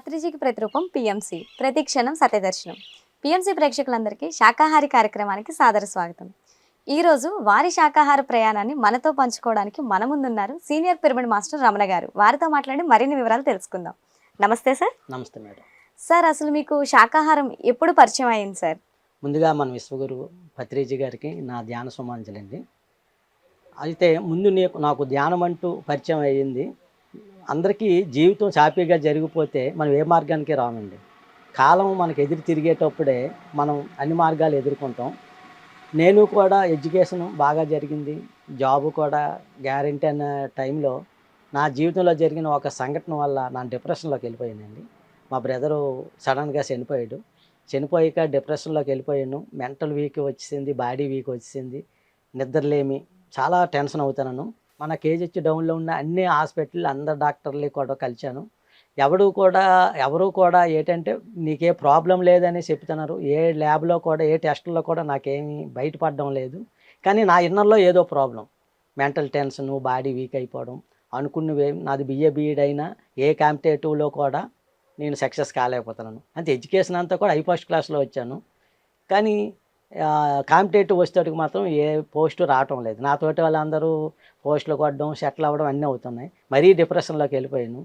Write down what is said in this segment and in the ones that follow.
పత్రిజీకి ప్రతిరూపం పిఎంసి. ప్రతి క్షణం సత్యదర్శనం. పిఎంసి ప్రేక్షకులందరికీ శాకాహారి కార్యక్రమానికి సాదర స్వాగతం. ఈరోజు వారి శాకాహార ప్రయాణాన్ని మనతో పంచుకోవడానికి మన ముందున్నారు సీనియర్ పిరమిడ్ మాస్టర్ రమణ గారు. వారితో మాట్లాడి మరిన్ని వివరాలు తెలుసుకుందాం. నమస్తే సార్. నమస్తే మేడం. సార్ అసలు మీకు శాకాహారం ఎప్పుడు పరిచయం అయింది సార్? ముందుగా మన విశ్వగురు పత్రిజీ గారికి నా ధ్యాన సుమాంజలండి అయితే ముందు నీకు నాకు ధ్యానం అంటూ పరిచయం అయ్యింది. అందరికీ జీవితం సాపీగా జరిగిపోతే మనం ఏ మార్గానికి రామండి? కాలం మనకు ఎదురు తిరిగేటప్పుడే మనం అన్ని మార్గాలు ఎదుర్కొంటాం. నేను కూడా ఎడ్యుకేషన్ బాగా జరిగింది. జాబ్ కూడా గ్యారంటీ అన్న టైంలో నా జీవితంలో జరిగిన ఒక సంఘటన వల్ల నా డిప్రెషన్లోకి వెళ్ళిపోయానండి. మా బ్రదరు సడన్గా చనిపోయాడు. చనిపోయాక డిప్రెషన్లోకి వెళ్ళిపోయాను. మెంటల్ వీక్ వచ్చింది బాడీ వీక్ వచ్చింది నిద్రలేమి చాలా టెన్షన్ అవుతున్నాను. మన కేజీహెచ్ డౌన్లో ఉన్న అన్ని హాస్పిటల్ అందరు డాక్టర్లు కూడా కలిశాను. ఎవడు కూడా ఎవరు కూడా ఏంటంటే నీకే ప్రాబ్లం లేదని చెప్తున్నారు. ఏ ల్యాబ్లో కూడా ఏ టెస్ట్లో కూడా నాకేమీ బయటపడడం లేదు. కానీ నా ఇన్నర్లో ఏదో problem mental tension body weak అయిపోవడం. అనుకున్నవే నాది బిఏ బీఈడ్ అయినా ఏ కాంపిటేటివ్లో కూడా నేను సక్సెస్ కాలేకపోతున్నాను. అంతే ఎడ్యుకేషన్ అంతా కూడా హై ఫస్ట్ క్లాస్లో వచ్చాను. కానీ కాంపిటేటివ్ వచ్చేటికి మాత్రం ఏ పోస్టు రావటం లేదు. నాతోటి వాళ్ళందరూ పోస్టులు కొట్టడం సెటిల్ అవ్వడం అన్నీ అవుతున్నాయి. మరీ డిప్రెషన్లోకి వెళ్ళిపోయాను.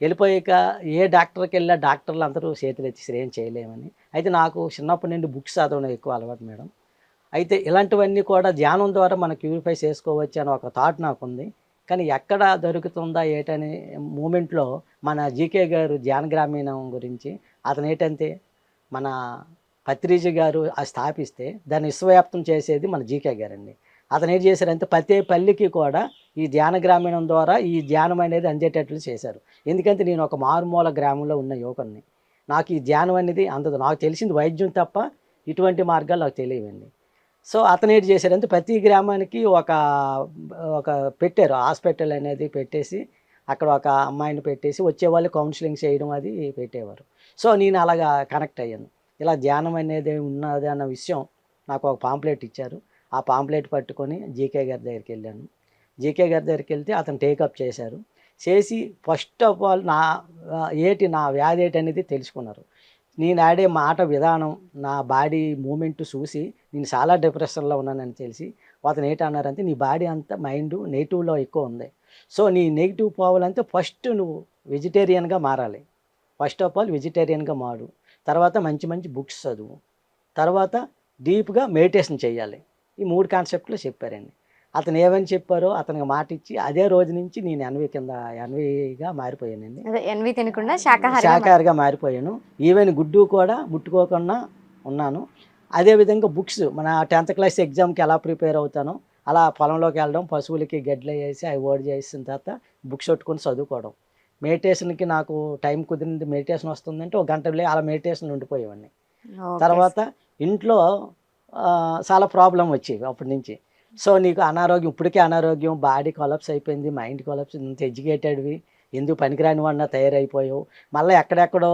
వెళ్ళిపోయాక ఏ డాక్టర్కి వెళ్ళా డాక్టర్లు అందరూ చేతులు ఎత్తి ఏం చేయలేమని. అయితే నాకు చిన్నప్పటి నుండి బుక్స్ చదవడం ఎక్కువ అలవాటు మేడం. అయితే ఇలాంటివన్నీ కూడా ధ్యానం ద్వారా మనం క్యూరిఫై చేసుకోవచ్చు అని ఒక థాట్ నాకుంది. కానీ ఎక్కడ దొరుకుతుందా ఏటనే మూమెంట్లో మన జీకే గారు ధ్యాన గ్రామీణం గురించి అతను ఏంటంటే మన పత్రిజీ గారు అది స్థాపిస్తే దాన్ని విశ్వవ్యాప్తం చేసేది మన జీకే గారండి. అతను ఏం చేశారంటే ప్రతి పల్లికి కూడా ఈ ధ్యాన గ్రామీణం ద్వారా ఈ ధ్యానం అనేది అందేటట్లు చేశారు. ఎందుకంటే నేను ఒక మారుమూల గ్రామంలో ఉన్న యువకుని నాకు ఈ ధ్యానం అనేది అందదు. నాకు తెలిసింది వైద్యం తప్ప ఇటువంటి మార్గాలు నాకు తెలియవండి. సో అతను ఏంటి చేశారంటే ప్రతి గ్రామానికి ఒక ఒక పెట్టారు. హాస్పిటల్ అనేది పెట్టేసి అక్కడ ఒక అమ్మాయిని పెట్టేసి వచ్చే వాళ్ళు కౌన్సిలింగ్ చేయడం అది పెట్టేవారు. సో నేను అలాగా కనెక్ట్ అయ్యాను. ఇలా ధ్యానం అనేది ఉన్నది అన్న విషయం నాకు ఒక పాంప్లెట్ ఇచ్చారు. ఆ పాంప్లెట్ పట్టుకొని జీకే గారి దగ్గరికి వెళ్ళాను. జీకే గారి దగ్గరికి వెళ్తే అతను టేకప్ చేశారు. చేసి ఫస్ట్ ఆఫ్ ఆల్ నా ఏటి నా వ్యాధి ఏటి అనేది తెలుసుకున్నారు. నేను ఆడే మాట విధానం నా బాడీ మూమెంట్ చూసి నేను చాలా డిప్రెషన్లో ఉన్నానని తెలిసి అతను ఏంటన్నారంటే నీ బాడీ అంతా మైండ్ నెగిటివ్లో ఎక్కువ ఉంది. సో నీ నెగిటివ్ పోవాలంటే ఫస్ట్ నువ్వు వెజిటేరియన్గా మారాలి. ఫస్ట్ ఆఫ్ ఆల్ వెజిటేరియన్గా మారు. తర్వాత మంచి మంచి బుక్స్ చదువు. తర్వాత డీప్గా మెడిటేషన్ చేయాలి. ఈ మూడు కాన్సెప్ట్లు చెప్పారండి. అతను ఏమని చెప్పారో అతనికి మాట ఇచ్చి అదే రోజు నుంచి నేను ఎనభై కింద ఎనభైగా మారిపోయానండి. ఎన్వి తినకుండా శాకాహారిగా మారిపోయాను. ఈవెన్ గుడ్డు కూడా ముట్టుకోకుండా ఉన్నాను. అదేవిధంగా బుక్స్ మన టెన్త్ క్లాస్ ఎగ్జామ్కి ఎలా ప్రిపేర్ అవుతానో అలా పొలంలోకి వెళ్ళడం పశువులకి గడ్డలు వేసి అవి ఓడి చేసిన తర్వాత బుక్స్ పట్టుకొని చదువుకోవడం. మెడిటేషన్కి నాకు టైం కుదిరింది మెడిటేషన్ వస్తుందంటే ఒక గంట అలా మెడిటేషన్ ఉండిపోయేవాడిని. తర్వాత ఇంట్లో చాలా ప్రాబ్లం వచ్చేవి అప్పటి నుంచి. సో నీకు అనారోగ్యం ఇప్పటికే అనారోగ్యం బాడీ కొలప్స్ అయిపోయింది మైండ్ కొలప్స్ ఇంత ఎడ్యుకేటెడ్వి ఎందుకు పనికిరాని వాడిన తయారైపోయావు మళ్ళీ ఎక్కడెక్కడో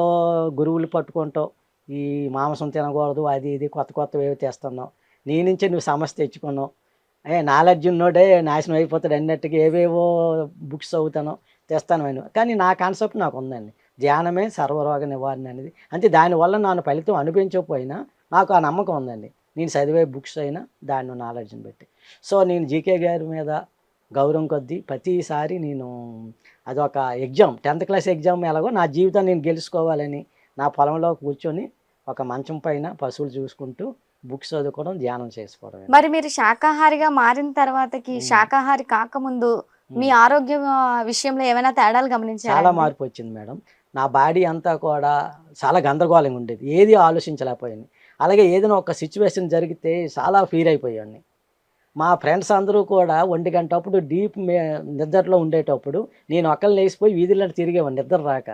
గురువులు పట్టుకుంటావు ఈ మాంసం తినకూడదు అది ఇది కొత్త కొత్తవి ఏవి తెస్తున్నావు. నీ నుంచే నువ్వు సమస్య తెచ్చుకున్నావు. ఏ నాలెడ్జ్ ఉన్నోడే నాశనం అయిపోతాడు అన్నట్టుగా ఏవేవో బుక్స్ చదువుతాను. తెస్తాను అని కానీ నా కాన్సెప్ట్ నాకు ఉందండి. ధ్యానమే సర్వరోగ నివారణ అనేది. అంటే దానివల్ల ನಾನು ఫలితం అనిపించకపోయినా నాకు ఆ నమ్మకం ఉందండి. నేను చదివే బుక్స్ అయినా దాన్ని నాలెడ్జ్ని పెట్టి సో నేను జీకే గారి మీద గౌరవం కొద్దీ ప్రతిసారి నేను అదొక ఎగ్జామ్ టెన్త్ క్లాస్ ఎగ్జామ్ ఎలాగో నా జీవితాన్ని నేను గెలుచుకోవాలని నా పొలంలో కూర్చొని ఒక మంచం పైన పశువులు చూసుకుంటూ బుక్స్ చదువుకోవడం ధ్యానం చేసుకోవడం మరి మీరు శాకాహారిగా మారిన తర్వాతకి. శాకాహారి కాకముందు మీ ఆరోగ్యం విషయంలో ఏమైనా తేడాలు గమనించారా చాలా మార్పు వచ్చింది మేడం. నా బాడీ అంతా కూడా చాలా గందరగోళంగా ఉండేది. ఏది ఆలోచించలేకపోయింది అలాగే ఏదైనా ఒక సిచ్యువేషన్ జరిగితే చాలా ఫీల్ అయిపోయాన్ని మా ఫ్రెండ్స్ అందరూ కూడా ఒంటి గంట అప్పుడు డీప్ నిద్రలో ఉండేటప్పుడు నేను ఒక్కరిని లేచిపోయి వీధుల్లో తిరిగేవాడిని నిద్ర రాక.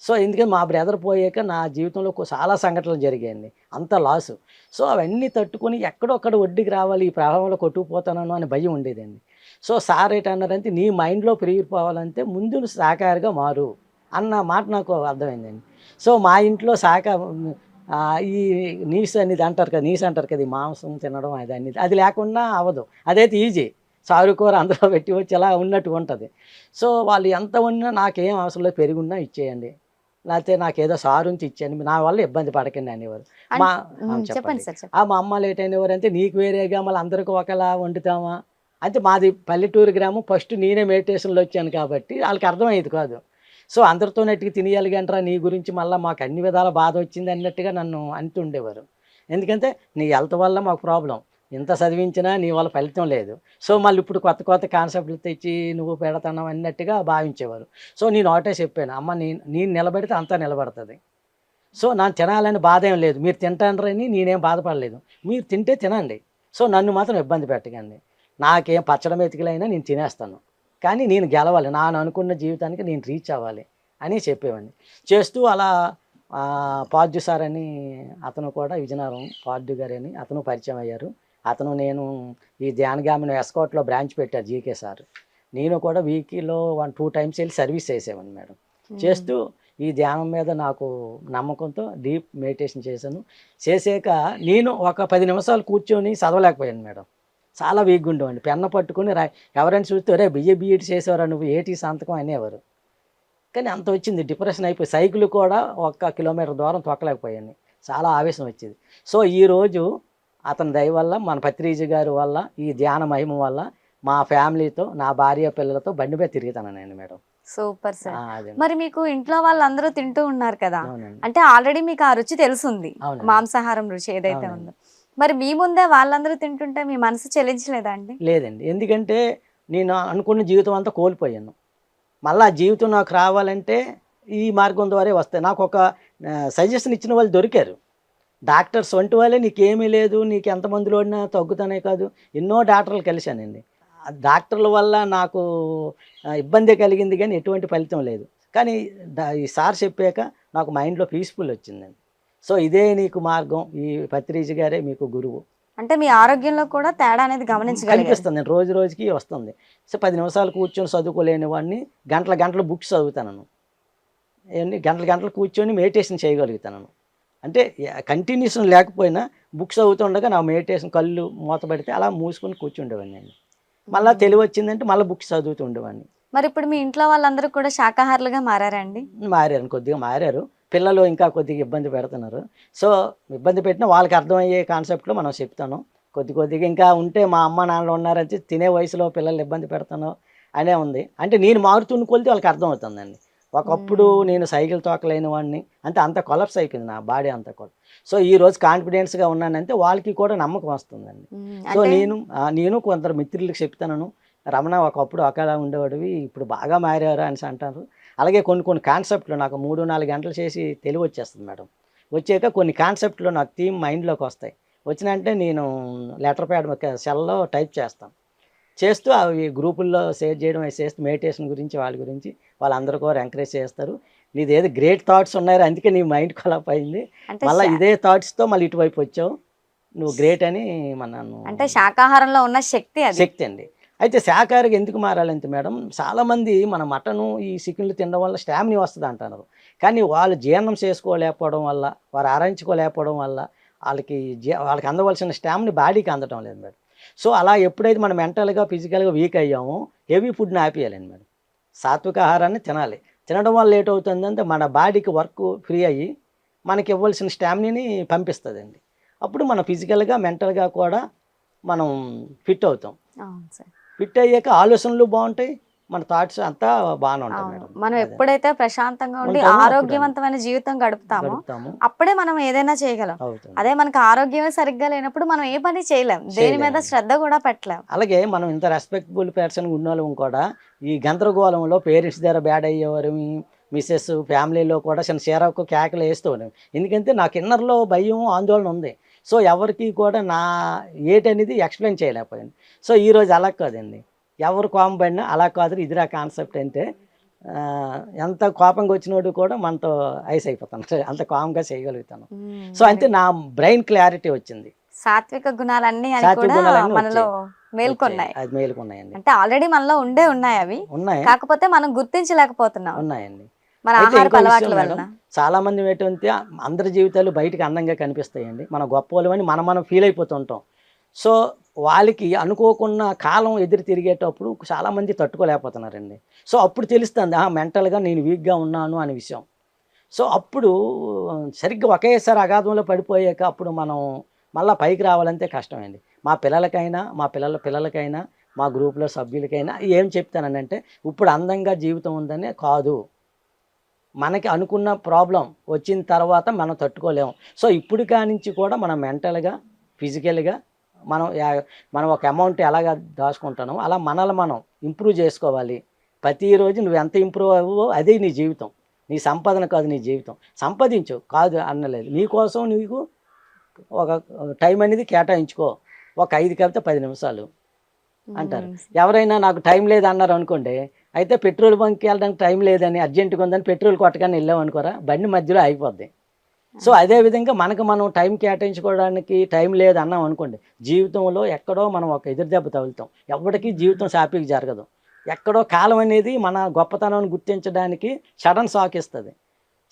సో ఎందుకంటే మా బ్రదర్ పోయాక నా జీవితంలో చాలా సంఘటనలు జరిగాయండి. అంత లాసు. సో అవన్నీ తట్టుకొని ఎక్కడొక్కడ వడ్డీకి రావాలి ఈ ప్రవాహంలో కొట్టుకుపోతానో అని భయం ఉండేదండి. సో సార్ ఏంటన్నారంటే నీ మైండ్లో పెరిగిపోవాలంటే ముందు శాకాహారిగా మారు అన్న మాట నాకు అర్థమైందండి. సో మా ఇంట్లో శాఖ ఈ నీస్ అనేది అంటారు కదా నీస్ అంటారు కదా ఈ మాంసం తినడం అది అనేది అది లేకుండా అవ్వదు. అదైతే ఈజీ. సారుకూర అందులో పెట్టి వచ్చి అలా ఉన్నట్టు ఉంటుంది. సో వాళ్ళు ఎంత ఉన్నా నాకేం అవసరం లేదు పెరుగున్నా ఇచ్చేయండి. లేకపోతే నాకు ఏదో సారు నుంచి ఇచ్చాను నా వల్ల ఇబ్బంది పడకండి అనేవారు. అన్- మా చెప్పండి మా అమ్మ లేట్ అయినవారు అంటే నీకు వేరేగా మళ్ళీ అందరికి ఒకలా వండుతామా అంటే మాది పల్లెటూరు గ్రామం. ఫస్ట్ నేనే మెడిటేషన్లో వచ్చాను కాబట్టి వాళ్ళకి అర్థమయ్యేది కాదు. సో అందరితో నెట్టుకు తినేయాలిగంటారా నీ గురించి మళ్ళీ మాకు అన్ని విధాల బాధ వచ్చింది అన్నట్టుగా నన్ను అంటుండేవారు ఎందుకంటే నీ హెల్త్ వల్ల మాకు ప్రాబ్లం. ఎంత చదివించినా నీ వల్ల ఫలితం లేదు. సో మళ్ళీ ఇప్పుడు కొత్త కొత్త కాన్సెప్ట్లు తెచ్చి నువ్వు పెడతావు అన్నట్టుగా భావించేవారు. సో నేను ఒకటే చెప్పాను అమ్మ నేను నేను నిలబెడితే అంతా నిలబడుతుంది. సో నన్ను తినాలని బాధ ఏం లేదు. మీరు తింటానరని నేనేం బాధపడలేదు. మీరు తింటే తినండి. సో నన్ను మాత్రం ఇబ్బంది పెట్టకండి. నాకేం పచ్చడి మెతికలైనా నేను తినేస్తాను. కానీ నేను గెలవాలి. నా అనుకున్న జీవితానికి నేను రీచ్ అవ్వాలి అని చెప్పేవాడిని. చేస్తూ అలా ఆ, పాడ్డు సార్ అని అతను కూడా విజయనగరం పాడ్డు గారు అని అతను పరిచయం అయ్యారు. అతను నేను ఈ ధ్యానగామిని ఎస్కోట్లో బ్రాంచ్ పెట్టారు జీకే సార్. నేను కూడా వీక్లో వన్ టూ టైమ్స్ వెళ్ళి సర్వీస్ చేసేవాడిని మేడం. చేస్తూ ఈ ధ్యానం మీద నాకు నమ్మకంతో డీప్ మెడిటేషన్ చేశాను. చేసాక నేను ఒక పది నిమిషాలు కూర్చొని చదవలేకపోయాను మేడం. చాలా వీక్గా ఉండేవాడిని పెన్న పట్టుకుని రా ఎవరైనా చూస్తే రే బిఏ బీఈడి చేసేవారా నువ్వు? ఏటి సంతకం? అనేవారు. కానీ అంత వచ్చింది డిప్రెషన్ అయిపోయి సైకిల్ కూడా ఒక కిలోమీటర్ దూరం తొక్కలేకపోయాను. చాలా ఆవేశం వచ్చేది. సో ఈరోజు అతని దయ వల్ల మన పత్రిజీ గారి వల్ల ఈ ధ్యాన మహిమ వల్ల మా ఫ్యామిలీతో నా భార్య పిల్లలతో బండి మీద తిరుగుతాను నేను మేడం. Super sir. మరి మీకు ఇంట్లో వాళ్ళందరూ తింటూ ఉన్నారు కదా? అంటే ఆల్రెడీ మీకు ఆ రుచి తెలుసుంది. మాంసాహారం రుచి ఏదైతే. ఉందో. మరి మీ ముందే వాళ్ళందరూ తింటుంటే మీ మనసు చెల్లించలేదా అండి? లేదండి. ఎందుకంటే నేను అనుకున్న జీవితం అంతా కోల్పోయాను. మళ్ళీ ఆ జీవితం నాకు రావాలంటే ఈ మార్గం ద్వారా వస్తాయి. నాకు ఒక సజెషన్ ఇచ్చిన వాళ్ళు దొరికారు. డాక్టర్స్ వంటి వాళ్ళే నీకేమీ లేదు నీకు ఎంత మందులు తగ్గుతానే కాదు. ఎన్నో డాక్టర్లు కలిశానండి. డాక్టర్ల వల్ల నాకు ఇబ్బంది కలిగింది కానీ ఎటువంటి ఫలితం లేదు. కానీ ఈ సార్ చెప్పాక నాకు మైండ్లో పీస్ఫుల్ వచ్చిందండి. సో ఇదే నీకు మార్గం. ఈ పత్రిజీ గారే మీకు గురువు. అంటే మీ ఆరోగ్యంలో కూడా తేడా అనేది గమనించగలిగారు. కనిపిస్తుంది. రోజు రోజుకి వస్తుంది. సో పది నిమిషాలు కూర్చొని చదువుకోలేని వాడిని గంటల గంటల బుక్స్ చదువుతాను ఏంటి గంటల గంటలు కూర్చొని మెడిటేషన్ చేయగలుగుతాను. అంటే కంటిన్యూషన్ లేకపోయినా బుక్స్ చదువుతుండగా నా మెడిటేషన్ కళ్ళు మూత పెడితే అలా మూసుకొని కూర్చుండేవాడిని నేను. మళ్ళీ తెలివి వచ్చిందంటే మళ్ళీ బుక్స్ చదువుతూ ఉండేవాడిని. మరి ఇప్పుడు మీ ఇంట్లో వాళ్ళందరూ కూడా శాకాహారులుగా మారారండి? మారారు. కొద్దిగా మారారు. పిల్లలు ఇంకా కొద్దిగా ఇబ్బంది పెడుతున్నారు. సో ఇబ్బంది పెట్టినా వాళ్ళకి అర్థమయ్యే కాన్సెప్ట్లో మనం చెప్తాను. కొద్ది కొద్దిగా ఇంకా ఉంటే మా అమ్మ నాన్నలు ఉన్నారంటే తినే వయసులో పిల్లలు ఇబ్బంది పెడతాను అనే ఉంది. అంటే నేను మారుతున్న కొలితే వాళ్ళకి అర్థమవుతుందండి. ఒకప్పుడు మ్మ్. నేను సైకిల్ తోకలేని వాడిని. అంటే అంత కొలప్స్ అయిపోయింది నా బాడీ అంతా కూడా. సో ఈ రోజు కాన్ఫిడెన్స్గా ఉన్నానంటే వాళ్ళకి కూడా నమ్మకం వస్తుందండి. సో నేను నేను కొందరు మిత్రులకు చెప్తాను. రమణ ఒకప్పుడు ఒకలా ఉండేవాడివి. ఇప్పుడు బాగా మారారు అని అంటారు. అలాగే కొన్ని కొన్ని కాన్సెప్ట్లు నాకు మూడు నాలుగు గంటలు చేసి తెలివి వచ్చేస్తుంది మేడం. వచ్చాక కొన్ని కాన్సెప్ట్లు నాకు థీమ్ మైండ్లోకి వస్తాయి. వచ్చినంటే నేను లెటర్ ప్యాడ్ సెల్లో టైప్ చేస్తాను చేస్తూ అవి గ్రూపుల్లో షేర్ చేయడం అవి చేస్తూ మెడిటేషన్ గురించి వాళ్ళ గురించి వాళ్ళందరూ కూడా ఎంకరేజ్ చేస్తారు. నీది ఏదో గ్రేట్ థాట్స్ ఉన్నాయి అందుకే నీ మైండ్ కొలాప్ అయింది మళ్ళీ ఇదే థాట్స్తో మళ్ళీ ఇటువైపు వచ్చావు. నువ్వు గ్రేట్ అని మన అంటే శాకాహారంలో ఉన్న శక్తి శక్తి అండి. అయితే శాకాహారికి ఎందుకు మారాలంటే మేడం చాలామంది మన మటను ఈ చికెన్లు తినడం వల్ల స్టామిని వస్తుంది అంటున్నారు. కానీ వాళ్ళు జీర్ణం చేసుకోలేకపోవడం వల్ల వారు ఆరాయించుకోలేకపోవడం వల్ల వాళ్ళకి జీ- వాళ్ళకి అందవలసిన స్టామిని బాడీకి అందడం లేదు మేడం. సో అలా ఎప్పుడైతే మనం మెంటల్గా ఫిజికల్గా వీక్ అయ్యామో హెవీ ఫుడ్ని ఆపేయాలండి మేడం. సాత్విక ఆహారాన్ని తినాలి. తినడం వల్ల లేట్ అవుతుందంటే మన బాడీకి వర్క్ ఫ్రీ అయ్యి మనకి ఇవ్వాల్సిన స్టామినీని పంపిస్తుందండి. అప్పుడు మన ఫిజికల్గా మెంటల్గా కూడా మనం ఫిట్ అవుతాం. అవును సార్. ఫిట్ అయ్యాక ఆలోచనలు బాగుంటాయి. మన థాట్స్ అంతా బాగానే ఉంటాయి మనం. ఎప్పుడైతే ప్రశాంతంగా ఉండి ఆరోగ్యవంతమైన జీవితం గడుపుతామో అప్పుడే మనం ఏదైనా చేయగలం. అదే మనకి ఆరోగ్యమే సరిగ్గా లేనప్పుడు మనం ఏ పని చేయలేం. దేని మీద. శ్రద్ధ కూడా పెట్టలేం. అలాగే మనం ఇంత రెస్పెక్టబుల్ పర్సన్ ఉన్న వాళ్ళం కూడా ఈ గందరగోళంలో పేరెంట్స్ దగ్గర బ్యాడ్ అయ్యేవారు మిస్సెస్ ఫ్యామిలీలో కూడా చిన్న చీరకు కేకలు వేస్తూ ఉన్నాం. ఎందుకంటే నాకు ఇన్నర్లో భయం ఆందోళన ఉంది. సో ఎవరికి కూడా నా ఏటనేది ఎక్స్ప్లెయిన్ చేయలేకపోయింది సో ఈరోజు అలా కాదండి. ఎవరు కోపం పడినా అలా కాదు ఇదిరా కాన్సెప్ట్ అంటే ఎంత కోపంగా వచ్చినోడు కూడా మనతో ఐస్ అయిపోతాను అంత కామ్గా చేయగలుగుతాను. సో అంటే నా బ్రెయిన్ క్లారిటీ వచ్చింది. సాత్విక గుణాలన్నీ మనలో మేల్కొన్నాయి. అది మేలుకున్నాయండి. అంటే ఆల్రెడీ మనలో ఉండే ఉన్నాయి అవి. ఉన్నాయి. కాకపోతే మనం గుర్తించలేకపోతున్నాం. ఉన్నాయండి. చాలా మంది ఏంటంటే అందరి జీవితాలు బయటికి అందంగా కనిపిస్తాయండి. మన గొప్ప వాళ్ళమని మనం మనం ఫీల్ అయిపోతుంటాం. సో వాళ్ళకి అనుకోకుండా కాలం ఎదురు తిరిగేటప్పుడు చాలా మంది తట్టుకోలేకపోతున్నారండి. సో అప్పుడు తెలుస్తుంది ఆ మెంటల్గా నేను వీక్గా ఉన్నాను అనే విషయం. సో అప్పుడు సరిగ్గా ఒకేసారి అగాధంలో పడిపోయాక అప్పుడు మనం మళ్ళీ పైకి రావాలంటే కష్టమైంది మా పిల్లలకైనా మా పిల్లల పిల్లలకైనా మా గ్రూప్లో సభ్యులకైనా ఏం చెప్తానంటే ఇప్పుడు అందంగా జీవితం ఉందని కాదు. మనకి అనుకున్న ప్రాబ్లం వచ్చిన తర్వాత మనం తట్టుకోలేము. సో ఇప్పుడు కానించి కూడా మనం మెంటల్గా ఫిజికల్గా మనం మనం ఒక అమౌంట్ ఎలాగ దాచుకుంటున్నామో అలా మనల్ని మనం ఇంప్రూవ్ చేసుకోవాలి. ప్రతిరోజు నువ్వు ఎంత ఇంప్రూవ్ అవ్వో అదే నీ జీవితం. నీ సంపాదన కాదు నీ జీవితం. సంపాదించు. కాదు అనలేదు. నీకోసం నీకు ఒక టైం అనేది కేటాయించుకో. ఒక ఐదు కవిత పది నిమిషాలు. అంటారు. ఎవరైనా నాకు టైం లేదు అన్నారు అనుకోండి అయితే పెట్రోల్ బంక్కి వెళ్ళడానికి టైం లేదని అర్జెంటుగా ఉందని పెట్రోల్ కొట్టగానే వెళ్ళాం అనుకోరా. బండి మధ్యలో అయిపోద్ది సో అదే విధంగా మనకు మనం టైం కేటాయించుకోవడానికి టైం లేదు అన్నాం అనుకోండి. జీవితంలో ఎక్కడో మనం ఒక ఎదురు దెబ్బ తగులుతాం. ఎవరికి జీవితం సాపికి జరగదు. ఎక్కడో కాలం అనేది మన గొప్పతనాన్ని గుర్తించడానికి సడన్ షాక్ ఇస్తుంది.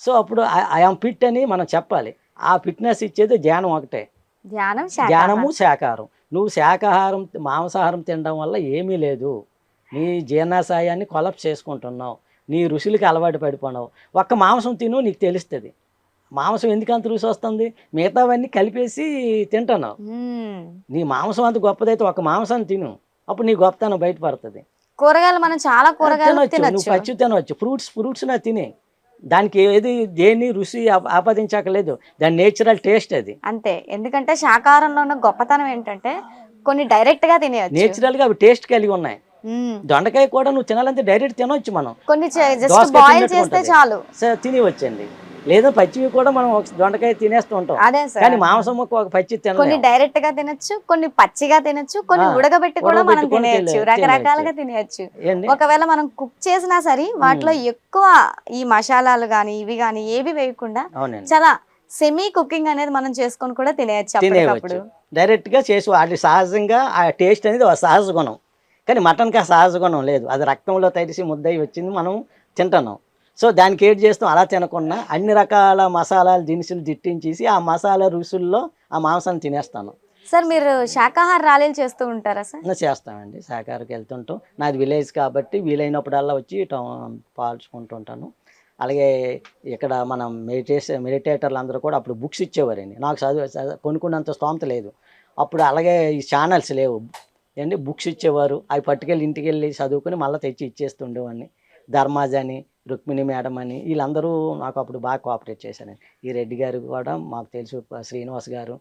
సో అప్పుడు ఐఎమ్ ఫిట్ అని మనం చెప్పాలి. ఆ ఫిట్నెస్ ఇచ్చేది ధ్యానం ఒకటే. ధ్యానం ధ్యానము. శాకాహారం. నువ్వు శాకాహారం మాంసాహారం తినడం వల్ల ఏమీ లేదు. నీ జీర్ణాశయాన్ని కొలప్స్ చేసుకుంటున్నావు. నీ రుచులకి అలవాటు పడిపోయినావు ఒక్క మాంసం తిను నీకు తెలుస్తుంది. మాంసం ఎందుకు అంత రుచి వస్తుంది? మిగతావన్నీ కలిపేసి తింటున్నావు. నీ మాంసం అంత గొప్పదైతే ఒక మాంసాన్ని తిను. అప్పుడు నీ గొప్పతనం బయటపడుతుంది. కూరగాయలు మనం చాలా కూరగాయలు తినొచ్చు. పచ్చి తినవచ్చు ఫ్రూట్స్ ఫ్రూట్స్ నా తినే. దానికి ఏది దేన్ని రుచి ఆప- ఆపాదించకలేదు దాని నేచురల్ టేస్ట్ అది. అంతే. ఎందుకంటే శాకాహారంలో ఉన్న గొప్పతనం ఏంటంటే కొన్ని డైరెక్ట్గా తినేయచ్చు. నేచురల్గా అవి టేస్ట్ కలిగి ఉన్నాయి. దొండకాయ కూడా నువ్వు తినాలంటే డైరెక్ట్ తినవచ్చు మనం. కొన్ని చేస్తే. చాలు. తినివచ్చండి. లేదా పచ్చివి కూడా మనం దొండకాయ తినేస్తూ ఉంటాం. కానీ మాంసం ఒక పచ్చి కొన్ని డైరెక్ట్గా తినొచ్చు కొన్ని పచ్చిగా తినొచ్చు కొన్ని ఉడకబెట్టి కూడా మనం తినేయచ్చు. తినే- రకరకాలుగా తినేయచ్చు. ఒకవేళ మనం కుక్ చేసినా సరే వాటిలో ఎక్కువ ఈ మసాలాలు గాని ఇవి గాని ఏవి వేయకుండా చాలా సెమీ కుకింగ్ అనేది మనం చేసుకొని కూడా తినేయచ్చు డైరెక్ట్గా చేసి అది సహజంగా ఆ టేస్ట్ అనేది సహజ గుణం. కానీ మటన్కి ఆ సహజ గుణం లేదు. అది రక్తంలో తడిసి ముద్దయి వచ్చింది మనం తింటున్నాం. సో దానికి ఏం చేస్తాం అలా తినకుండా అన్ని రకాల మసాలాలు దినుసులు దిట్టించేసి ఆ మసాలా రుసుల్లో ఆ మాంసాన్ని తినేస్తాను. సార్ మీరు శాకాహార ర్యాలీలు చేస్తూ ఉంటారా సార్? చేస్తామండి. శాఖాహారికి వెళ్తుంటాం. నాది విలేజ్ కాబట్టి వీలైనప్పుడల్లా వచ్చి టౌన్ పాల్చుకుంటుంటాను అలాగే ఇక్కడ మనం మెడిటేషన్ మెడిటేటర్లు అందరూ కూడా అప్పుడు బుక్స్ ఇచ్చేవారండి. నాకు చదువు చదువు- కొనుక్కున్నంత స్తోమత లేదు. అప్పుడు అలాగే ఈ ఛానల్స్ లేవు. ఏంటి? బుక్స్ ఇచ్చేవారు. అవి పట్టుకెళ్ళి ఇంటికి వెళ్ళి చదువుకుని మళ్ళీ తెచ్చి ఇచ్చేస్తుండేవాడిని. ధర్మాజ్ అని రుక్మిణి మేడం అని వీళ్ళందరూ నాకు అప్పుడు బాగా కోఆపరేట్ చేశారండి. ఈ రెడ్డి గారు కూడా మాకు తెలుసు శ్రీనివాస్ గారు.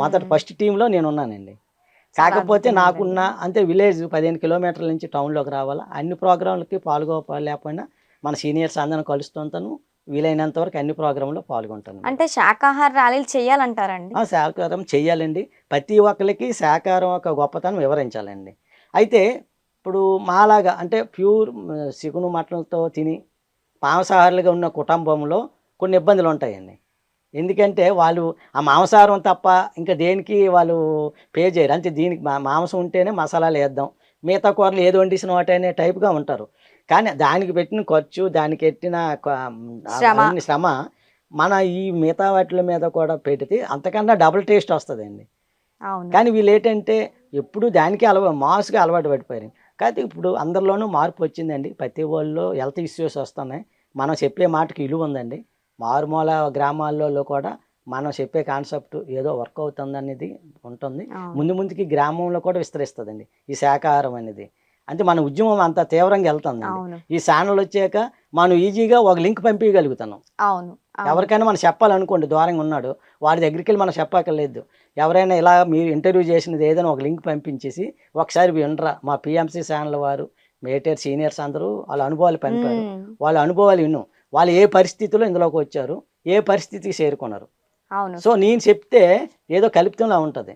మొదటి ఫస్ట్ టీంలో నేను ఉన్నానండి కాకపోతే నాకున్న అంతే విలేజ్ పదిహేను కిలోమీటర్ల నుంచి టౌన్లోకి రావాలా. అన్ని ప్రోగ్రాంలకి పాల్గొలేకపోయినా మన సీనియర్స్ అందరం కలుస్తుంటాను. వీలైనంత వరకు అన్ని ప్రోగ్రాంలో పాల్గొంటాను. అంటే శాకాహార ర్యాలీలు చేయాలంటారండి? ఆ, శాకాహారం చెయ్యాలండి ప్రతి ఒక్కరికి శాకాహారం యొక్క గొప్పతనం వివరించాలండి. అయితే ఇప్పుడు మాలాగా అంటే ప్యూర్ సిగును మటన్తో తిని మాంసాహారులుగా ఉన్న కుటుంబంలో కొన్ని ఇబ్బందులు ఉంటాయండి. ఎందుకంటే వాళ్ళు ఆ మాంసాహారం తప్ప ఇంకా దేనికి వాళ్ళు పే చేయరు. అంటే దీనికి మా మాంసం ఉంటేనే మసాలాలు వేద్దాం. మిగతా కూరలు ఏది వండిసిన వాటి అనే టైప్గా ఉంటారు. కానీ దానికి పెట్టిన ఖర్చు దానికి పెట్టిన శ్రమ. మన ఈ మిగతా వాటిల మీద కూడా పెడితే అంతకన్నా డబుల్ టేస్ట్ వస్తుందండి. కానీ వీళ్ళు ఏంటంటే ఎప్పుడు దానికి అలవా మాస్గా అలవాటు పడిపోయారు. కాకపోతే ఇప్పుడు అందరిలోనూ మార్పు వచ్చిందండి. ప్రతి వాళ్ళు హెల్త్ ఇష్యూస్ వస్తున్నాయి. మనం చెప్పే మాటకి విలువ ఉందండి. మారుమూల గ్రామాల్లో కూడా మనం చెప్పే కాన్సెప్ట్ ఏదో వర్క్ అవుతుంది అనేది ఉంటుంది. ముందు ముందుకి గ్రామంలో కూడా విస్తరిస్తుందండి. ఈ శాకాహారం అనేది. అంటే మన ఉద్యమం అంత తీవ్రంగా వెళ్తుందండి అవును. ఈ ఛానల్ వచ్చాక మనం ఈజీగా ఒక లింక్ పంపించగలుగుతున్నాం అవును. ఎవరికైనా మనం చెప్పాలనుకోండి దూరంగా ఉన్నాడు వాడి దగ్గరికి వెళ్ళి మనం చెప్పక్కర్లేదు. ఎవరైనా ఇలా మీరు ఇంటర్వ్యూ చేసినది ఏదైనా ఒక లింక్ పంపించేసి ఒకసారి వినరా మా పిఎంసి ఛానల్ వారు మేటర్ సీనియర్స్ అందరూ వాళ్ళ అనుభవాలు పంపారు. వాళ్ళ అనుభవాలు విను. వాళ్ళు ఏ పరిస్థితిలో ఇందులోకి వచ్చారు? ఏ పరిస్థితికి చేరుకున్నారు? సో నేను చెప్తే ఏదో కల్పితంలా ఉంటుంది.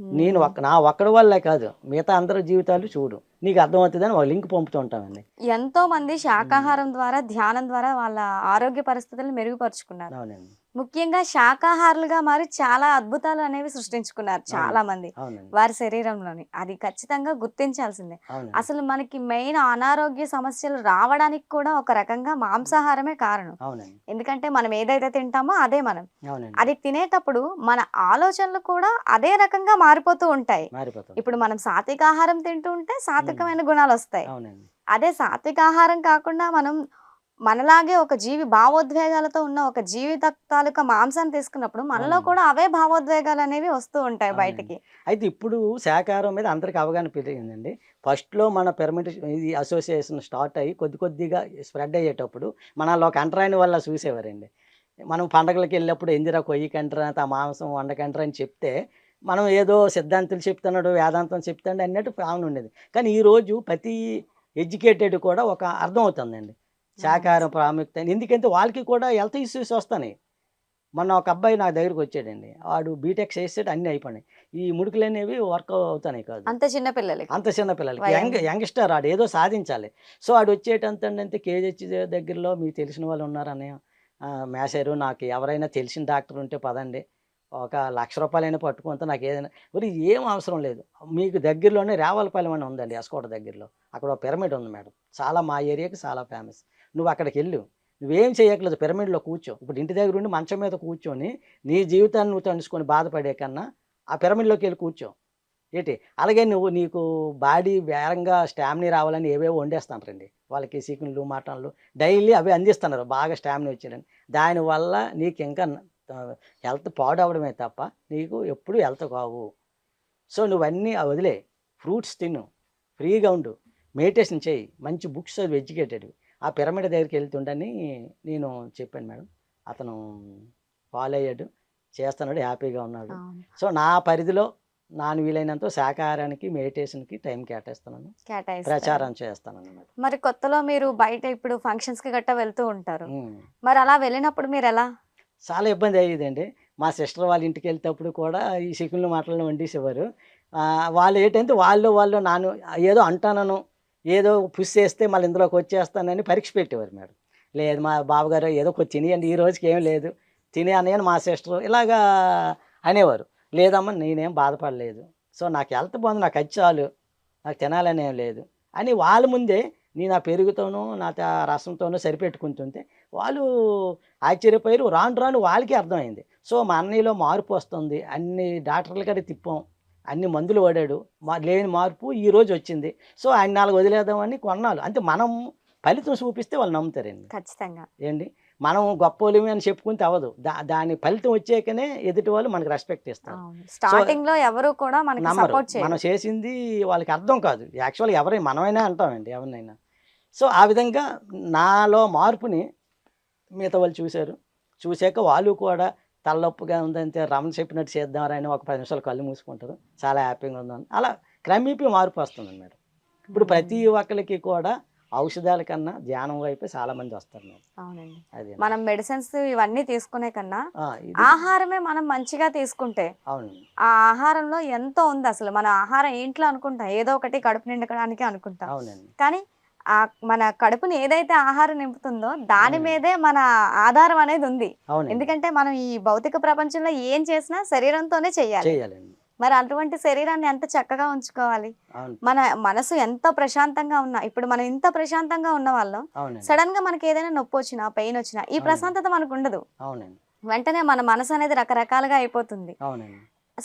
నేను ఒక్క నా ఒక్కడి వల్లే కాదు మిగతా అందరి జీవితాలు చూడు. నీకు అర్థమవుతుందని ఒక లింక్ పంపుతూ ఉంటామండి ఎంతో మంది శాకాహారం ద్వారా ధ్యానం ద్వారా వాళ్ళ ఆరోగ్య పరిస్థితులను మెరుగుపరుచుకున్నారు. అవునండి. ముఖ్యంగా శాకాహారులుగా మారి చాలా అద్భుతాలు అనేవి సృష్టించుకున్నారు చాలా మంది వారి శరీరంలోని. అది ఖచ్చితంగా గుర్తించాల్సిందే. అసలు మనకి మెయిన్ అనారోగ్య సమస్యలు రావడానికి కూడా ఒక రకంగా మాంసాహారమే కారణం. ఎందుకంటే మనం ఏదైతే తింటామో అదే మనం. అది తినేటప్పుడు మన ఆలోచనలు కూడా అదే రకంగా మారిపోతూ ఉంటాయి. ఇప్పుడు మనం సాత్విక ఆహారం తింటూ ఉంటే సాత్వికమైన గుణాలు వస్తాయి అదే సాత్విక ఆహారం కాకుండా మనం మనలాగే ఒక జీవి భావోద్వేగాలతో ఉన్న ఒక జీవిత తాలూకా మాంసాన్ని తీసుకున్నప్పుడు మనలో. కూడా అవే భావోద్వేగాలు అనేవి వస్తూ ఉంటాయి. బయటికి. అయితే ఇప్పుడు శాకాహారం మీద అందరికి అవగాహన పెరిగిందండి. ఫస్ట్లో మన పిరమిడ్ ఇది అసోసియేషన్ స్టార్ట్ అయ్యి కొద్ది కొద్దిగా స్ప్రెడ్ అయ్యేటప్పుడు మనలో ఒక అంటరాని వల్ల చూసేవారండి. మనం పండగలకు వెళ్ళినప్పుడు ఎందిరా కొయ్యి కంటరా ఆ మాంసం వండకంటరా అని చెప్తే మనం ఏదో సిద్ధాంతులు చెప్తున్నాడు వేదాంతం చెప్తాడు అన్నట్టు భావన ఉండేది. కానీ ఈరోజు ప్రతి ఎడ్యుకేటెడ్ కూడా ఒక అర్థం అవుతుందండి. శాకాహారం ప్రాముఖ్యత. ఎందుకంటే వాళ్ళకి కూడా హెల్త్ ఇష్యూస్ వస్తాయి మొన్న ఒక అబ్బాయి నా దగ్గరికి వచ్చాడండి. వాడు బీటెక్ చేసేది అన్నీ అయిపోయినాయి. ఈ ముడుకులు అనేవి వర్క్ అవుతున్నాయి కాదు. అంత చిన్న పిల్లలకి. అంత చిన్న పిల్లలకి. యంగ్ యంగ్స్టర్ ఆడు ఏదో సాధించాలి. సో ఆడు వచ్చేటంతంటే కేజీహెచ్ దగ్గరలో మీకు తెలిసిన వాళ్ళు ఉన్నారని మేసారు. నాకు ఎవరైనా తెలిసిన డాక్టర్ ఉంటే పదండి. ఒక లక్ష రూపాయలైనా పట్టుకుంటే నాకు ఏదైనా మరి ఏం అవసరం లేదు. మీకు దగ్గరలోనే రేవలపాలెం అని ఉందండి ఎస్కోట దగ్గరలో. అక్కడ ఒక పిరమిడ్ ఉంది మేడం. చాలా మా ఏరియాకి చాలా ఫేమస్ నువ్వు అక్కడికి వెళ్ళు. నువ్వేం చేయట్లేదు పిరమిడ్లో కూర్చో. ఇప్పుడు ఇంటి దగ్గర ఉండి మంచం మీద కూర్చొని నీ జీవితాన్ని నువ్వు తండుచుకొని బాధపడే కన్నా ఆ పిరమిడ్లోకి వెళ్ళి కూర్చో. ఏంటి? అలాగే నువ్వు నీకు బాడీ వేరంగా స్టామినీ రావాలని ఏవేవో వండేస్తానండి వాళ్ళకి చికెన్లు మటన్లు డైలీ అవి అందిస్తున్నారు. బాగా స్టామినీ వచ్చేయడానికి. దానివల్ల నీకు ఇంకా హెల్త్ పాడవడమే తప్ప నీకు ఎప్పుడు హెల్త్ కావు. సో నువ్వన్నీ వదిలే. ఫ్రూట్స్ తిను. ఫ్రీగా ఉండు. మెడిటేషన్ చేయి. మంచి బుక్స్ చదివి ఎడ్యుకేటెడ్. ఆ పిరమిడ్ దగ్గరికి వెళ్తుండని నేను చెప్పాను మేడం. అతను ఫాలో అయ్యాడు చేస్తున్నాడు హ్యాపీగా ఉన్నాడు. సో నా పరిధిలో నాను వీలైనంత శాకాహారానికి మెడిటేషన్కి టైం కేటాయిస్తున్నాను. ప్రచారం చేస్తాను మరి కొత్తలో మీరు బయట ఇప్పుడు ఫంక్షన్స్కి గట్టా వెళ్తూ ఉంటారు. మరి అలా వెళ్ళినప్పుడు మీరు ఎలా? చాలా ఇబ్బంది అయ్యేదండి. మా సిస్టర్ వాళ్ళ ఇంటికి వెళ్తేప్పుడు కూడా ఈ చికెన్లు మటన్లు వండేసేవారు. వాళ్ళు ఏంటంటే వాళ్ళు వాళ్ళు నాను ఏదో అంటానను ఏదో పుష్ చేస్తే మళ్ళీ ఇందులోకి వచ్చేస్తానని పరీక్ష పెట్టేవారు మేడం. లేదు మా బావగారు ఏదో కొంచెం తినేయండి ఈ రోజుకి ఏం లేదు. తినే అన్నయ్యని మా సిస్టర్ ఇలాగా అనేవారు. లేదమ్మా నేనేం బాధపడలేదు. సో నాకు హెల్త్ బాగుంది నాకు అది చాలు. నాకు తినాలని ఏం లేదు. అని వాళ్ళ ముందే నేను ఆ పెరుగుతోనూ నా రసంతోనూ సరిపెట్టుకుంటుంటే వాళ్ళు ఆశ్చర్యపోయారు. రాను రాను వాళ్ళకి అర్థమైంది. సో మా అన్నయ్యలో మార్పు వస్తుంది. అన్ని డాక్టర్లు కాడ తిప్పాం. అన్ని మందులు వాడాడు. మా లేని మార్పు ఈ రోజు వచ్చింది. సో ఆయన నాలుగు వదిలేద్దామని కొన్నాళ్ళు. అంటే మనం ఫలితం చూపిస్తే వాళ్ళు నమ్ముతారండి. ఖచ్చితంగా. ఏంటి? మనం గొప్పోలేమి అని చెప్పుకుంటే అవ్వదు. దా దాని ఫలితం వచ్చాకనే ఎదుటి వాళ్ళు మనకి రెస్పెక్ట్ ఇస్తారు. స్టార్టింగ్లో ఎవరు కూడా మనకి సపోర్ట్ మనం చేసింది వాళ్ళకి అర్థం కాదు. యాక్చువల్గా ఎవరైనా మనమైనా అంటామండి ఎవరినైనా. సో ఆ విధంగా నాలో మార్పుని మిగతా వాళ్ళు చూశారు. చూశాక వాళ్ళు కూడా తలనొప్పిగా ఉందంటే రమణ చెప్పినట్టు చేద్దామని అని ఒక పది నిమిషాలు కళ్ళు మూసుకుంటారు చాలా హ్యాపీగా ఉందని అలా క్రమేపీ మార్పు వస్తుంది మేడం. ఇప్పుడు ప్రతి ఒక్కరికి కూడా ఔషధాల కన్నా ధ్యానం వైపు చాలా మంది వస్తారు అవునండి. అది మనం మెడిసిన్స్ ఇవన్నీ తీసుకునే కన్నా ఆహారమే మనం మంచిగా తీసుకుంటే అవునండి. ఆ ఆహారంలో ఎంతో ఉంది అసలు. మన ఆహారం ఏంట్లో అనుకుంటాం ఏదో ఒకటి కడుపు నిండడానికి అనుకుంటాం. అవునండి. కానీ ఆ మన కడుపుని ఏదైతే ఆహారం నింపుతుందో దాని. మీదే మన ఆధారం అనేది ఉంది. ఎందుకంటే మనం ఈ భౌతిక ప్రపంచంలో ఏం చేసినా శరీరంతోనే చేయాలి. మరి అటువంటి శరీరాన్ని ఎంత చక్కగా ఉంచుకోవాలి? మన మనసు ఎంతో ప్రశాంతంగా ఉన్నా ఇప్పుడు మనం ఇంత ప్రశాంతంగా ఉన్న వాళ్ళం సడన్గా మనకి ఏదైనా నొప్పి వచ్చినా పెయిన్ వచ్చినా ఈ. ప్రశాంతత మనకు ఉండదు. వెంటనే మన మనసు అనేది రకరకాలుగా అయిపోతుంది.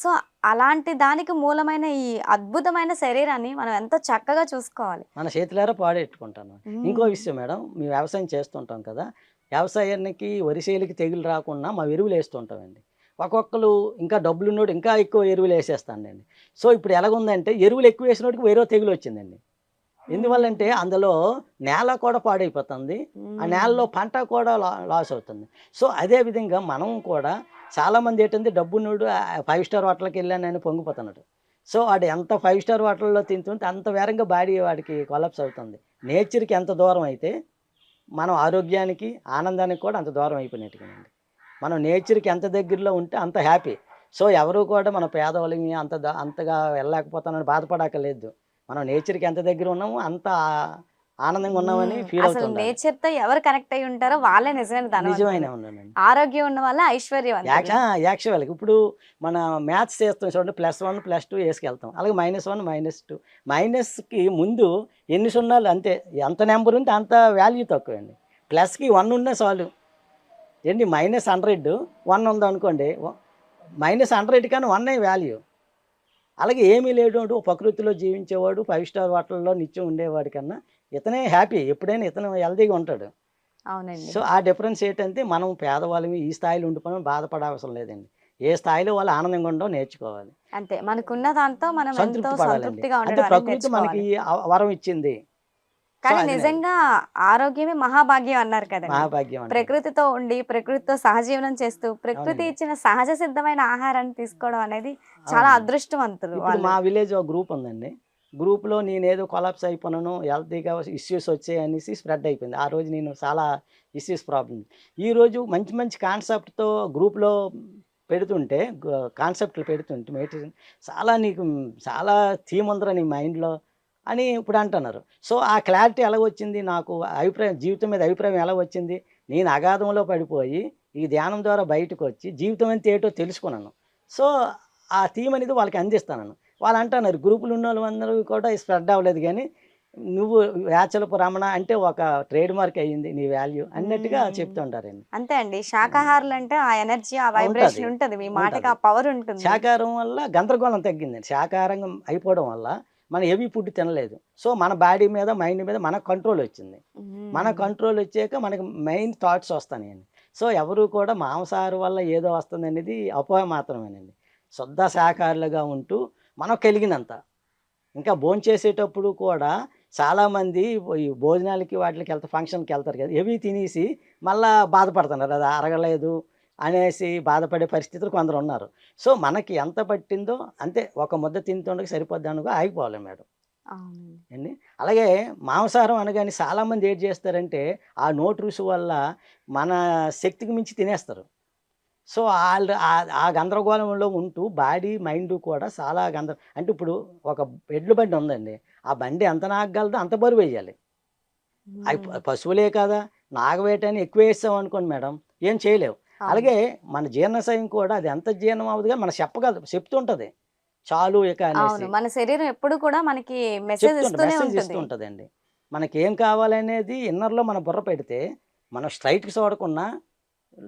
సో అలాంటి దానికి మూలమైన ఈ అద్భుతమైన శరీరాన్ని మనం ఎంతో చక్కగా చూసుకోవాలి. మన చేతులారా పాడెట్టుకుంటాను. ఇంకో విషయం మేడం మేము వ్యవసాయం చేస్తుంటాం కదా వ్యవసాయానికి వరిసేలికి తెగులు రాకుండా మా ఎరువులు వేస్తుంటామండి. ఒక్కొక్కరు ఇంకా డబ్బులు ఉన్నోడు ఇంకా ఎక్కువ ఎరువులు వేసేస్తానండి సో ఇప్పుడు ఎలాగుందంటే ఎరువులు ఎక్కువ వేసినోడికి వేరే తెగులు వచ్చిందండి. ఎందువల్లంటే అందులో నేల కూడా పాడైపోతుంది. ఆ నేలలో పంట కూడా లా లాస్ అవుతుంది. సో అదే విధంగా మనం కూడా చాలామంది ఏంటంటే డబ్బున్నోడు ఫైవ్ స్టార్ హోటల్కి వెళ్ళానని పొంగిపోతున్నాడు సో వాడు ఎంత ఫైవ్ స్టార్ హోటల్లో తింటుంటే అంత వేరంగా బాడీ వాడికి కొలప్స్ అవుతుంది. నేచర్కి ఎంత దూరం అయితే మనం ఆరోగ్యానికి ఆనందానికి కూడా అంత దూరం అయిపోయినట్టుగానండి మనం నేచర్కి ఎంత దగ్గరలో ఉంటే అంత హ్యాపీ సో ఎవరు కూడా మన పేదవాళ్ళకి అంత అంతగా వెళ్ళలేకపోతానని బాధపడక్కర్లేదు. మనం నేచర్కి ఎంత దగ్గర ఉన్నామో అంత ఆనందంగా ఉన్నామని. ఫీల్ అసలు నేచర్తో ఎవరు కనెక్ట్ అయి ఉంటారో వాళ్ళే నిజమైన నిజమైన ఉన్నానండి ఆరోగ్యం ఉన్న వాళ్ళ ఐశ్వర్యం యాక్చువల్గా ఇప్పుడు మన మ్యాథ్స్ చేస్తాం చూడండి ప్లస్ వన్ ప్లస్ టూ వేసుకెళ్తాం అలాగే మైనస్ వన్ మైనస్ టూ మైనస్కి ముందు ఎన్ని సున్నాలు? అంతే. ఎంత నెంబర్ ఉంటే అంత వాల్యూ తక్కువ అండి ప్లస్కి వన్ ఉన్నా చాలు. ఏంటి? మైనస్ హండ్రెడ్ వన్ ఉంది అనుకోండి మైనస్ హండ్రెడ్ కానీ వన్ వాల్యూ అలాగే ఏమీ లేడు అంటూ ప్రకృతిలో జీవించేవాడు ఫైవ్ స్టార్ హోటల్లో నిత్యం ఉండేవాడి కన్నా ఇతనే హ్యాపీ ఎప్పుడైనా ఇతను హెల్తీగా ఉంటాడు. అవునండి. సో ఆ డిఫరెన్స్ ఏంటంటే మనం పేదవాళ్ళమి ఈ స్థాయిలో ఉండిపోవడం బాధపడవసరం లేదండి. ఏ స్థాయిలో వాళ్ళు ఆనందంగా ఉండడం నేర్చుకోవాలి. అంతే. మనకున్న దాంతో మనం సంతృప్తి పడాలండి. అంటే ప్రకృతి మనకి వరం ఇచ్చింది. కానీ నిజంగా ఆరోగ్యమే మహాభాగ్యం అన్నారు కదండి. మహాభాగ్యం. ప్రకృతితో ఉండి ప్రకృతితో సహజీవనం చేస్తూ ప్రకృతి. ఇచ్చిన సహజ సిద్ధమైన ఆహారాన్ని తీసుకోవడం అనేది చాలా. అదృష్టవంతులు మా విలేజ్ ఒక గ్రూప్ ఉందండి. గ్రూప్లో నేనేదో కొలాప్స్ అయిపోయాను హెల్తీగా ఇష్యూస్ వచ్చాయి అనేసి స్ప్రెడ్ అయిపోయింది. ఆ రోజు నేను చాలా ఇష్యూస్ ప్రాబ్లం ఈ రోజు మంచి మంచి కాన్సెప్ట్తో గ్రూప్లో పెడుతుంటే కాన్సెప్ట్లు పెడుతుంటే మెడిటేషన్ చాలా నీకు చాలా థీమ్ ఉందిరా నీ మైండ్లో అని ఇప్పుడు అంటున్నారు. సో ఆ క్లారిటీ ఎలా వచ్చింది? నాకు అభిప్రాయం జీవితం మీద అభిప్రాయం ఎలా వచ్చింది? నేను అగాధంలో పడిపోయి ఈ ధ్యానం ద్వారా బయటకు వచ్చి జీవితం అంతా ఏంటో తెలుసుకున్నాను. సో ఆ థీమ్ అనేది వాళ్ళకి అందిస్తాను వాళ్ళు అంటున్నారు గ్రూపులు ఉన్న వాళ్ళందరూ కూడా స్ప్రెడ్ అవ్వలేదు కానీ నువ్వు వేచలపు రమణ అంటే ఒక ట్రేడ్ మార్క్ అయ్యింది నీ వాల్యూ అన్నట్టుగా. చెప్తుంటారండి. అంతే అండి. శాకాహారులు అంటే ఆ ఎనర్జీ ఆ వైబ్రేషన్ ఉంటది. మీ మాటకి ఆ పవర్ ఉంటుంది. శాకాహారం వల్ల గందరగోళం తగ్గిందండి. శాకాహారం అయిపోవడం వల్ల మనం హెవీ ఫుడ్ తినలేదు. సో మన బాడీ మీద మైండ్ మీద మన కంట్రోల్ వచ్చింది. మన కంట్రోల్ వచ్చాక మనకి మెయిన్ థాట్స్ వస్తాయండి. సో ఎవరు కూడా మాంసాహారం వల్ల ఏదో వస్తుంది అనేది అపోహ మాత్రమేనండి. శుద్ధ శాకాహారులుగా ఉంటూ మనం కలిగినంత ఇంకా భోజనం చేసేటప్పుడు కూడా చాలామంది ఈ భోజనాలకి వాటికి వెళ్తారు ఫంక్షన్కి వెళ్తారు కదా హెవీ తినేసి మళ్ళా బాధపడుతున్నారు. అది అరగలేదు అనేసి బాధపడే పరిస్థితులు కొందరు ఉన్నారు. సో మనకి ఎంత పట్టిందో అంతే ఒక ముద్ద తింటుండగా సరిపోద్ది అనుకో ఆగిపోవాలి మేడం. అండి అలాగే మాంసాహారం అనగానే చాలామంది ఏం చేస్తారంటే ఆ నోటు రుచి వల్ల మన శక్తికి మించి తినేస్తారు. సో వాళ్ళు ఆ- గందరగోళంలో ఉంటూ బాడీ మైండ్ కూడా చాలా గందర అంటే ఇప్పుడు ఒక ఎడ్ల బండి ఉందండి. ఆ బండి ఎంత నాగగలదో అంత బరువు వేయాలి. అవి పశువులే కదా! నాగవేటని ఎక్కువ వేస్తాం అనుకోండి మేడం ఏం చేయలేవు. అలాగే మన జీర్ణశయం కూడా అది ఎంత జీర్ణం అవుతుందిగా మనం చెప్పగలదు చెప్తుంటది. చాలు ఇక అనేసి. మన శరీరం ఎప్పుడు కూడా మనకి మెసేజ్ చెప్తుంట ఇస్తూనే మెసేజ్ ఉంటుంది. ఇస్తూ ఉంటుందండి మనకి ఏం కావాలనేది ఇన్నర్లో మన బుర్ర పెడితే మనం స్ట్రైట్కి చూడకుండా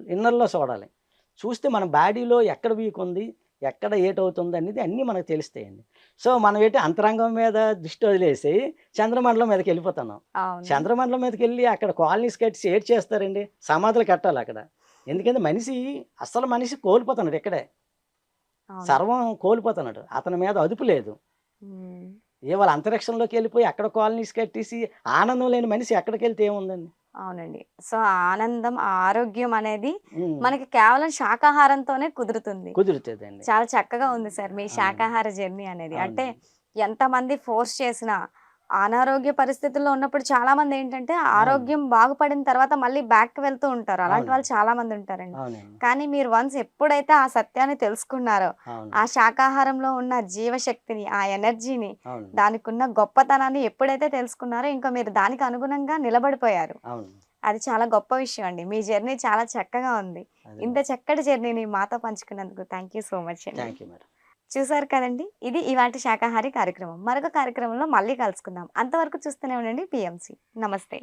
ఇన్నర్లో చూడాలి. చూస్తే మన బాడీలో ఎక్కడ వీక్ ఉంది ఎక్కడ ఏటవుతుంది అనేది అన్నీ మనకు తెలుస్తాయండి. సో మనం ఏంటి అంతరంగం మీద దృష్టి వదిలేసి చంద్రమండలం మీదకి వెళ్ళిపోతున్నాం. చంద్రమండలం మీదకి వెళ్ళి అక్కడ కాలనీస్ కట్టి ఏడ్ చేస్తారండి? సమాధులు కట్టాలి అక్కడ. ఎందుకంటే మనిషి అసలు మనిషి కోల్పోతున్నాడు ఇక్కడే. సర్వం కోల్పోతున్నాడు. అతని మీద అదుపు లేదు. ఏ వాళ్ళ అంతరిక్షంలోకి వెళ్ళిపోయి అక్కడ కాలనీస్ కట్టేసి ఆనందం లేని మనిషి ఎక్కడికి వెళ్తే ఏముందండి? అవునండి. సో ఆనందం ఆరోగ్యం అనేది మనకి కేవలం శాకాహారంతోనే కుదురుతుంది. కుదురుతుందండి. చాలా చక్కగా ఉంది సార్ మీ. శాకాహార జర్నీ అనేది. అంటే. ఎంతమంది ఫోర్స్ చేసినా అనారోగ్య పరిస్థితుల్లో ఉన్నప్పుడు చాలా మంది ఏంటంటే ఆరోగ్యం బాగుపడిన తర్వాత మళ్ళీ బ్యాక్ వెళ్తూ ఉంటారు. అలాంటి. వాళ్ళు చాలా మంది ఉంటారండి కానీ మీరు వన్స్ ఎప్పుడైతే ఆ సత్యాన్ని తెలుసుకున్నారో ఆ శాకాహారంలో ఉన్న జీవశక్తిని ఆ ఎనర్జీని దానికి ఉన్న గొప్పతనాన్ని ఎప్పుడైతే తెలుసుకున్నారో ఇంకా మీరు దానికి అనుగుణంగా నిలబడిపోయారు. అది చాలా గొప్ప విషయం అండి. మీ జర్నీ చాలా చక్కగా ఉంది. ఇంత చక్కటి జర్నీని మాతో పంచుకున్నందుకు థ్యాంక్ యూ సో మచ్ అండి. Thank you madam. చూసారు కదండి? ఇది ఇవాటి శాకాహారి కార్యక్రమం. మరొక కార్యక్రమంలో మళ్ళీ కలుసుకుందాం. అంతవరకు చూస్తూనే ఉండండి. పిఎంసి. నమస్తే.